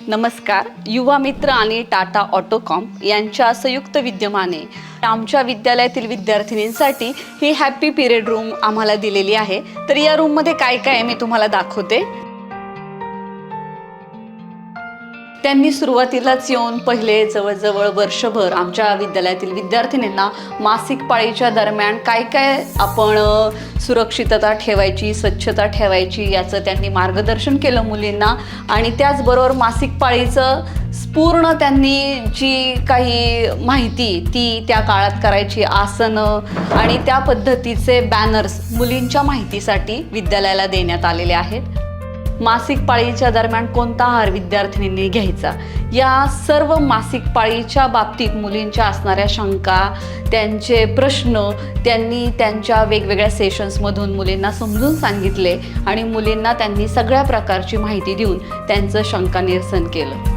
नमस्कार. युवा मित्र आणि टाटा ऑटोकॉम यांच्या संयुक्त विद्यमाने आमच्या विद्यालयातील विद्यार्थिनींसाठी ही हॅपी पिरियड रूम आम्हाला दिलेली आहे. तर या रूममध्ये काय काय आहे मी तुम्हाला दाखवते. त्यांनी सुरुवातीलाच येऊन पहिले जवळजवळ वर्षभर आमच्या विद्यालयातील विद्यार्थिनींना मासिक पाळीच्या दरम्यान काय काय आपण सुरक्षितता ठेवायची स्वच्छता ठेवायची याचं त्यांनी मार्गदर्शन केलं मुलींना आणि त्याचबरोबर मासिक पाळीचं पूर्ण त्यांनी जी काही माहिती ती त्या काळात करायची आसनं आणि त्या पद्धतीचे बॅनर्स मुलींच्या माहितीसाठी विद्यालयाला देण्यात आलेले आहेत. मासिक पाळीच्या दरम्यान कोणता आहार विद्यार्थिनींनी घ्यायचा? या सर्व मासिक पाळीच्या बाबतीत मुलींच्या असणाऱ्या शंका त्यांचे प्रश्न त्यांनी त्यांच्या वेगवेगळ्या सेशन्समधून मुलींना समजून सांगितले आणि मुलींना त्यांनी सगळ्या प्रकारची माहिती देऊन त्यांचं शंका निरसन केलं.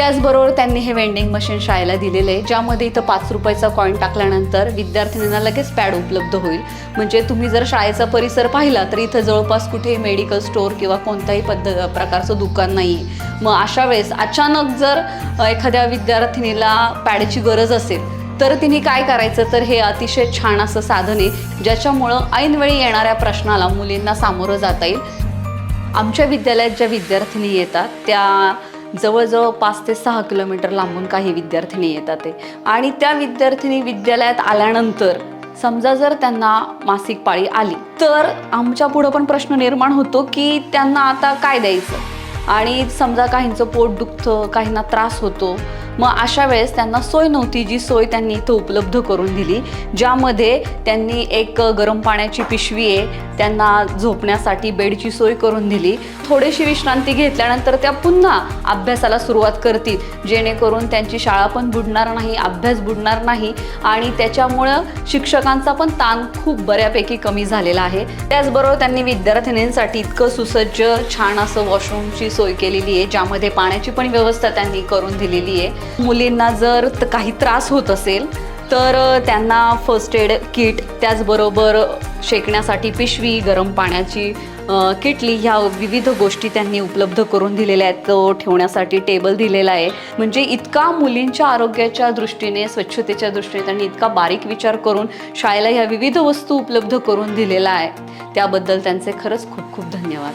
त्याचबरोबर त्यांनी हे वेंडिंग मशीन शाळेला दिलेलं आहे ज्यामध्ये इथं पाच रुपयाचा कॉईन टाकल्यानंतर विद्यार्थिनींना लगेच पॅड उपलब्ध होईल. म्हणजे तुम्ही जर शाळेचा परिसर पाहिला तर इथं जवळपास कुठेही मेडिकल स्टोअर किंवा कोणत्याही पद्ध प्रकारचं दुकान नाही मग अशा वेळेस अचानक जर एखाद्या विद्यार्थिनीला पॅडची गरज असेल तर तिने काय करायचं? तर हे अतिशय छान असं साधन आहे ज्याच्यामुळं ऐनवेळी येणाऱ्या प्रश्नाला मुलींना सामोरं जाता येईल. आमच्या विद्यालयात ज्या विद्यार्थिनी येतात त्या जवळजवळ पाच ते सहा किलोमीटर लांबून काही विद्यार्थिनी येतात ते. आणि त्या विद्यार्थिनी विद्यालयात आल्यानंतर समजा जर त्यांना मासिक पाळी आली तर आमच्या पुढं पण प्रश्न निर्माण होतो की त्यांना आता काय द्यायचं? आणि समजा काहींचं पोट दुखतं काहींना त्रास होतो मग अशा वेळेस त्यांना सोय नव्हती जी सोय त्यांनी इथं उपलब्ध करून दिली ज्यामध्ये त्यांनी एक गरम पाण्याची पिशवी आहे त्यांना झोपण्यासाठी बेडची सोय करून दिली. थोडीशी विश्रांती घेतल्यानंतर त्या पुन्हा अभ्यासाला सुरुवात करतील जेणेकरून त्यांची शाळा पण बुडणार नाही अभ्यास बुडणार नाही आणि त्याच्यामुळं शिक्षकांचा पण ताण खूप बऱ्यापैकी कमी झालेला आहे. त्याचबरोबर त्यांनी विद्यार्थिनींसाठी इतकं सुसज्ज छान असं वॉशरूमची सोय केलेली आहे ज्यामध्ये पाण्याची पण व्यवस्था त्यांनी करून दिलेली आहे. मुलींना जर काही त्रास होत असेल तर त्यांना फर्स्ट एड किट त्याचबरोबर शेकण्यासाठी पिशवी गरम पाण्याची किटली ह्या विविध गोष्टी त्यांनी उपलब्ध करून दिलेल्या आहेत. तो ठेवण्यासाठी टेबल दिलेला आहे. म्हणजे इतका मुलींच्या आरोग्याच्या दृष्टीने स्वच्छतेच्या दृष्टीने त्यांनी इतका बारीक विचार करून शाळेला ह्या विविध वस्तू उपलब्ध करून दिलेला आहे. त्याबद्दल त्यांचे खरंच खूप खूप धन्यवाद.